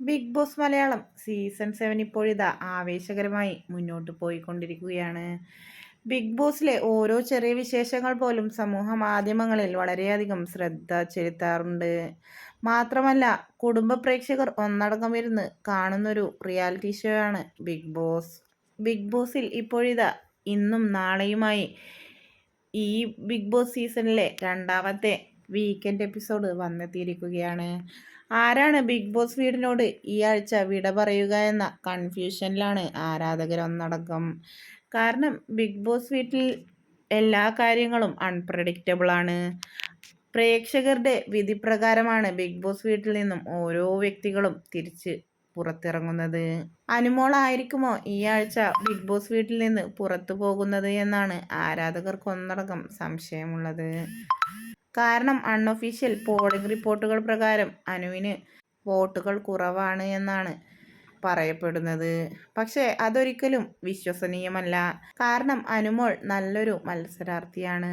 Bigg Boss Malayalam season seven ഇപ്പോഴിതാ ആവേശകരമായി മുന്നോട്ട് പോയിക്കൊണ്ടിരിക്കുകയാണ്. ബിഗ് ബോസിലെ ഓരോ ചെറിയ വിശേഷങ്ങൾ പോലും സമൂഹ മാധ്യമങ്ങളിൽ വളരെയധികം ശ്രദ്ധ ചെലുത്താറുണ്ട്. മാത്രമല്ല കുടുംബ പ്രേക്ഷകർ ഒന്നടങ്കം ഇരുന്ന് കാണുന്നൊരു റിയാലിറ്റി ഷോ ആണ് ബിഗ് ബോസ്. ബിഗ് ബോസിൽ ഇപ്പോഴിതാ ഇന്നും നാളെയുമായി ഈ ബിഗ് ബോസ് സീസണിലെ രണ്ടാമത്തെ വീക്കെൻഡ് എപ്പിസോഡ് വന്നെത്തിയിരിക്കുകയാണ്. ആരാണ് ബിഗ് ബോസ് വീടിനോട് ഈ ആഴ്ച വിട പറയുക എന്ന കൺഫ്യൂഷനിലാണ് ആരാധകരൊന്നടക്കം. കാരണം ബിഗ് ബോസ് വീട്ടിൽ എല്ലാ കാര്യങ്ങളും അൺപ്രഡിക്റ്റബിൾ ആണ്. പ്രേക്ഷകരുടെ വിധിപ്രകാരമാണ് ബിഗ് ബോസ് വീട്ടിൽ നിന്നും ഓരോ വ്യക്തികളും തിരിച്ച് പുറത്തിറങ്ങുന്നത്. അനുമോളായിരിക്കുമോ ഈ ആഴ്ച ബിഗ് ബോസ് വീട്ടിൽ നിന്ന് പുറത്തു പോകുന്നത് എന്നാണ് ആരാധകർക്കൊന്നടക്കം സംശയമുള്ളത്. കാരണം അൺഒഫീഷ്യൽ പോളിംഗ് റിപ്പോർട്ടുകൾ പ്രകാരം അനുവിന് വോട്ടുകൾ കുറവാണ് എന്നാണ് പറയപ്പെടുന്നത്. പക്ഷേ അതൊരിക്കലും വിശ്വസനീയമല്ല. കാരണം അനുമോൾ നല്ലൊരു മത്സരാർത്ഥിയാണ്.